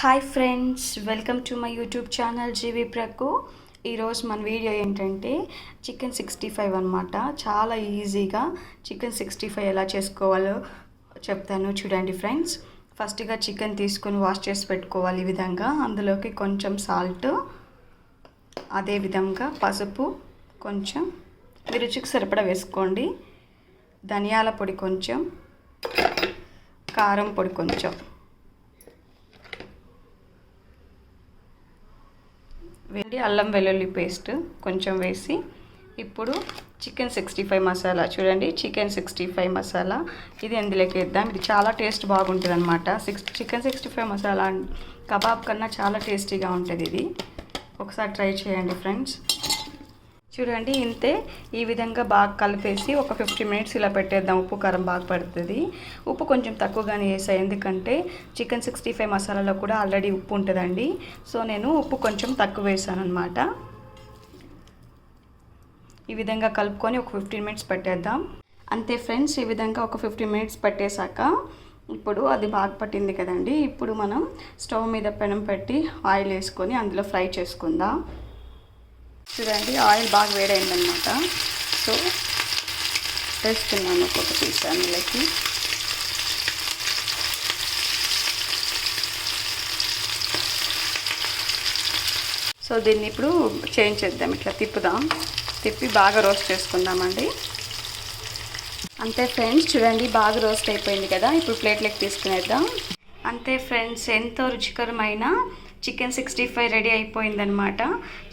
Hi friends welcome to my YouTube channel జీవి ప్రకు ఈరోజు మన వీడియో ఏంటంటే చికెన్ సిక్స్టీ ఫైవ్ అనమాట చాలా ఈజీగా చికెన్ సిక్స్టీ ఫైవ్ ఎలా చేసుకోవాలో చెప్తాను చూడండి ఫ్రెండ్స్ ఫస్ట్గా చికెన్ తీసుకొని వాష్ చేసి పెట్టుకోవాలి ఈ విధంగా. అందులోకి కొంచెం సాల్ట్ అదే విధంగా పసుపు కొంచెం మీ రుచికి సరిపడా వేసుకోండి. ధనియాల పొడి కొంచెం కారం పొడి కొంచెం. వేడి అల్లం వెల్లుల్లి పేస్ట్ కొంచెం వేసి ఇప్పుడు చికెన్ సిక్స్టీ ఫైవ్ మసాలా. చూడండి చికెన్ సిక్స్టీ ఫైవ్ మసాలా. ఇది ఎందులోకి వేద్దాం. ఇది చాలా టేస్ట్ బాగుంటుంది అనమాట six chicken sixty five masala kebab కన్నా చాలా టేస్టీగా ఉంటుంది ఇది. ఒకసారి ట్రై చేయండి ఫ్రెండ్స్. చూడండి ఇంతే. ఈ విధంగా బాగా కలిపేసి ఒక ఫిఫ్టీ మినిట్స్ ఇలా పెట్టేద్దాం. ఉప్పు కారం బాగా పడుతుంది. ఉప్పు కొంచెం తక్కువగానే వేసాయి ఎందుకంటే చికెన్ సిక్స్టీ ఫైవ్ మసాలాలో కూడా ఆల్రెడీ ఉప్పు ఉంటుందండి. సో నేను ఉప్పు కొంచెం తక్కువ వేసాను అనమాట ఈ విధంగా కలుపుకొని ఒక ఫిఫ్టీన్ మినిట్స్ పెట్టేద్దాం. అంతే ఫ్రెండ్స్ ఈ విధంగా ఒక ఫిఫ్టీన్ మినిట్స్ పెట్టేశాక ఇప్పుడు అది బాగా పట్టింది కదండి. ఇప్పుడు మనం స్టవ్ మీద పెనం పెట్టి ఆయిల్ వేసుకొని అందులో ఫ్రై చేసుకుందాం. చూడండి ఆయిల్ బాగా వేడైందనమాట సో వేస్తున్నాను ఒక్కొక్క పీస్ అందులోకి సో దీన్ని ఇప్పుడు చేంజ్ చేద్దాం ఇట్లా తిప్పుదాం. తిప్పి బాగా రోస్ట్ చేసుకుందామండి. అంతే ఫ్రెండ్స్ చూడండి బాగా రోస్ట్ అయిపోయింది కదా. ఇప్పుడు ప్లేట్లోకి తీసుకునేద్దాం. అంతే ఫ్రెండ్స్ ఎంతో రుచికరమైన చికెన్ సిక్స్టీ ఫైవ్ రెడీ అయిపోయిందనమాట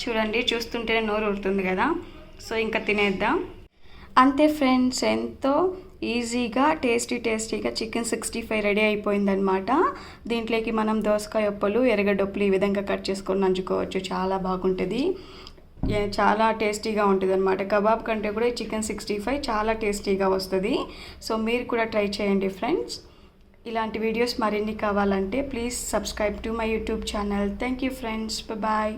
చూడండి చూస్తుంటేనే నోరు ఊరుతుంది కదా. సో ఇంకా తినేద్దాం. అంతే ఫ్రెండ్స్ ఎంతో ఈజీగా టేస్టీ టేస్టీగా చికెన్ సిక్స్టీ ఫైవ్ రెడీ అయిపోయిందనమాట దీంట్లోకి మనం దోసకాయ ఒప్పలు ఎరగడొప్పులు ఈ విధంగా కట్ చేసుకొని నంచుకోవచ్చు. చాలా బాగుంటుంది. చాలా టేస్టీగా ఉంటుంది అనమాట కబాబ్ కంటే కూడా చికెన్ సిక్స్టీ ఫైవ్ చాలా టేస్టీగా వస్తుంది. సో మీరు కూడా ట్రై చేయండి ఫ్రెండ్స్. ఇలాంటి వీడియోస్ మరిన్ని కావాలంటే please subscribe to my YouTube channel. Thank you friends bye